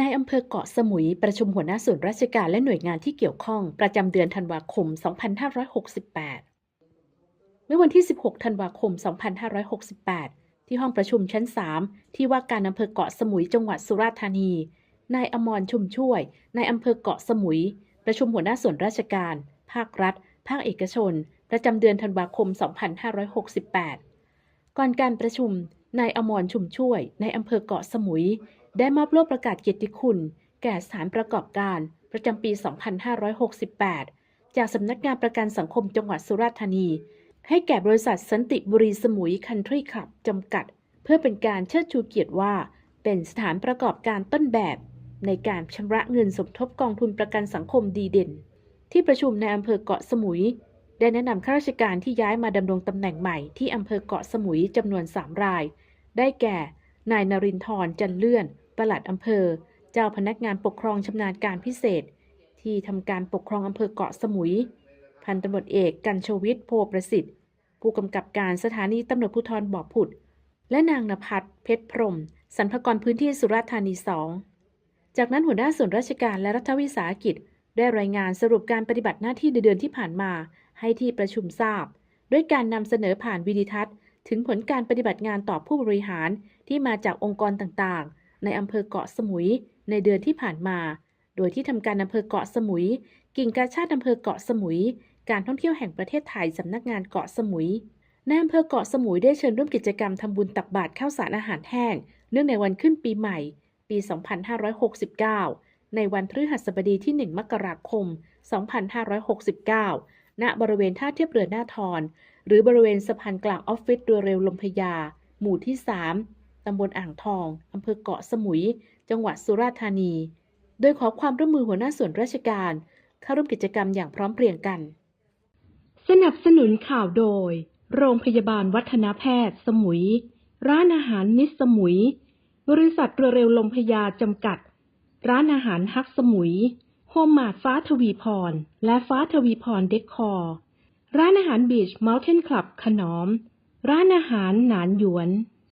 นายอำเภอเกาะสมุยประชุมหัวหน้าส่วนราชการและหน่วยงานที่เกี่ยวข้องประจำเดือนธันวาคม 2568 เมื่อวันที่ 16 ธันวาคม 2568 ที่ห้องประชุมชั้น 3 ที่ว่าการอำเภอเกาะสมุยจังหวัดสุราษฎร์ธานี นายอมรชุมช่วย นายอำเภอเกาะสมุย ประชุมหัวหน้าส่วนราชการ ภาครัฐ ภาคเอกชน ประจำเดือนธันวาคม 2568 ก่อนการประชุมนายอมรชุมช่วยในอำเภอเกาะสมุย ได้มอบโล่ประกาศเกียรติคุณ แก่สถานประกอบการ ประจำปี 2568 จากสำนักงานประกันสังคมจังหวัดสุราษฎร์ธานี ให้แก่บริษัทสันติบุรีสมุยคันทรีคลับจำกัด เพื่อเป็นการเชิดชูเกียรติว่า เป็นสถานประกอบการต้นแบบ ในการชำระเงินสมทบกองทุนประกันสังคมดีเด่น ที่ประชุมในอำเภอเกาะสมุย ได้แนะนำข้าราชการที่ย้ายมาดำรงตำแหน่งใหม่ที่อำเภอเกาะสมุยจำนวน 3 ราย ได้แก่ นายนรินทร์จันเลื่อน ปลัดอำเภอ เจ้าพนักงานปกครองชำนาญการพิเศษ ที่ทำการปกครองอำเภอเกาะสมุย พันตำรวจเอกกันชวิทย์โพประสิทธิ์ ผู้กำกับการสถานีตำรวจภูธรบ่อผุด และนางนภัสเพชรพรมสรรพากรพื้นที่สุราษฎร์ธานีสองจากนั้นหัวหน้าส่วนราชการและรัฐวิสาหกิจ ได้รายงานสรุปการปฏิบัติหน้าที่ในเดือนที่ผ่านมา ให้ที่ประชุมทราบ ด้วยการนำเสนอผ่านวิดีทัศน์ ถึงผลการปฏิบัติงานต่อผู้บริหารที่มาจากองค์กรต่างๆ ในอำเภอเกาะสมุย ในเดือนที่ผ่านมา โดยที่ทำการอำเภอเกาะสมุย กิ่งกาชาติอำเภอเกาะสมุย การท่องเที่ยวแห่งประเทศไทยสำนักงานเกาะสมุยนายอำเภอเกาะสมุยได้เชิญร่วมกิจกรรมทำบุญตักบาตรข้าวสารอาหารแห้ง เนื่องในวันขึ้นปีใหม่ ปี 2569 ในวันพฤหัสบดีที่ 1 มกราคม 2569 ณบริเวณท่าเทียบเรือหน้าทอน หรือบริเวณสะพานกลางออฟฟิศเรือเร็วลมพยา หมู่ที่ 3 ตำบลอ่างทอง อำเภอเกาะสมุย จังหวัดสุราษฎร์ธานี โดยขอความร่วมมือหัวหน้าส่วนราชการ เข้าร่วมกิจกรรมอย่างพร้อมเพรียงกัน สนับสนุนข่าวโดย โรงพยาบาลวัฒนแพทย์ สมุย ร้านอาหารนิสสมุย บริษัทเรือเร็วลมพยาจำกัด ร้านอาหารฮักสมุย โฮมมาดฟ้าทวีพร และฟ้าทวีพรเดคคอร์ ร้านอาหารบีชเมลเทนคลับขนอม ร้านอาหารหนานหยวน